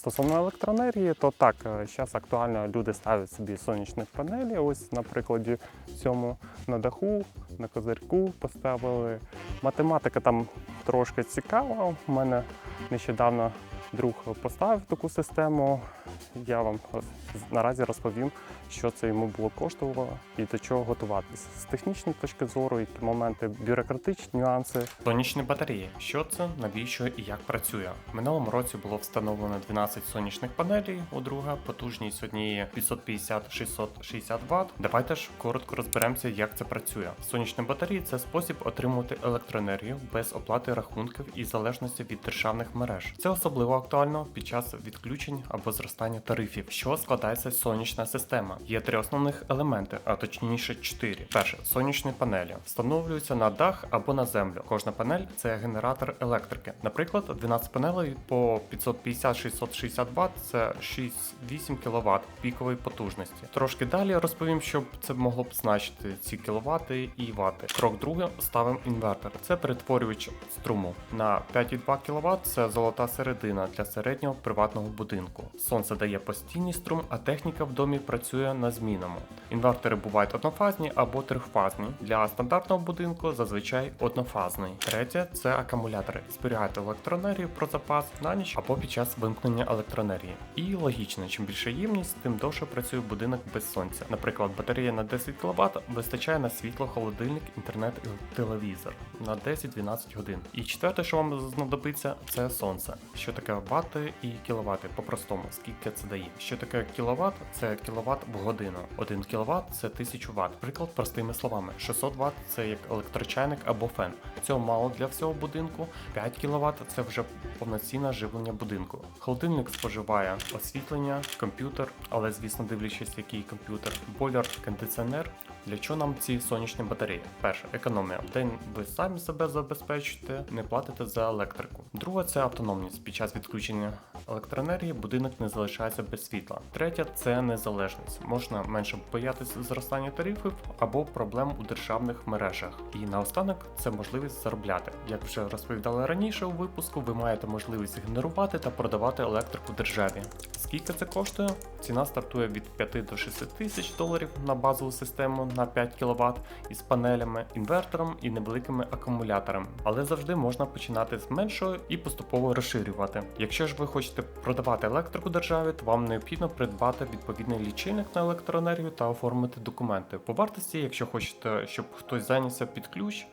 Стосовно електроенергії, то так, зараз актуально люди ставлять собі сонячні панелі. Ось на прикладі цьому на даху, на козирку поставили. Математика там трошки цікава. У мене нещодавно друг поставив таку систему. Я вам наразі розповім, що це йому було коштувало і до чого готуватися. З технічної точки зору, які моменти, бюрократичні нюанси, Сонячні батареї. Що це, навіщо і як працює? В минулому році було встановлено 12 сонячних панелей у друга, потужність однієї 550-660 Вт. Давайте ж коротко розберемося, як це працює. Сонячні батареї це спосіб отримувати електроенергію без оплати рахунків і залежності від державних мереж. Це особливо актуально під час відключень або зростання тарифів. Що складається сонячна система? Є три основних елементи, а точніше чотири. Перше сонячні панелі встановлюються на дах або на землю. Кожна панель це генератор електрики. Наприклад, 12 панелей по 550-660 Вт це 6-8 кВт пікової потужності. Трошки далі розповім, що це могло б значити ці кВт і вати. Крок другий ставимо інвертор. Це перетворювач струму на 5,2 кВт. Це золота середина для середнього приватного будинку. Сонце дає постійний струм, а техніка в домі працює на змінному. Інвертори бувають однофазні або трьохфазні. Для стандартного будинку зазвичай однофазний. Третє це акумулятори. Зберігають електроенергію про запас на ніч або під час вимкнення електроенергії. І логічно, чим більша ємність, тим довше працює будинок без сонця. Наприклад, батарея на 10 кВт вистачає на світло, холодильник, інтернет і телевізор на 10-12 годин. І четверте, що вам знадобиться, це сонце. Що таке вати і кіловати? По-простому, скільки це дає? Що таке кіловат? Це кіловат в годину. 1 кіловат це 1000 Вт. Приклад простими словами: 600 Вт це як електрочайник або фен. Цього мало для всього будинку. 5 кВт це вже повноцінне живлення будинку. Холодильник споживає освітлення, комп'ютер, але звісно дивлячись, який комп'ютер, бойлер, кондиціонер. Для чого нам ці сонячні батареї? Перше, економія. В день ви самі себе забезпечуєте, не платите за електрику. Друге, це автономність. Під час відключення електроенергії будинок не залишається без світла. Третє це незалежність. Можна менше боятися зростання тарифів або проблем у державних мережах. І наостанок це можливість заробляти. Як вже розповідали раніше у випуску, ви маєте можливість генерувати та продавати електрику державі. Скільки це коштує? Ціна стартує від 5 до 6 тисяч доларів на базову систему на 5 кВт із панелями, інвертором і невеликими акумуляторами. Але завжди можна починати з меншого і поступово розширювати. Якщо ж ви хочете продавати електрику державі, то вам необхідно придбати відповідний лічильник на електроенергію та оформити документи. По вартості, якщо хочете, щоб хтось зайнявся під ключ,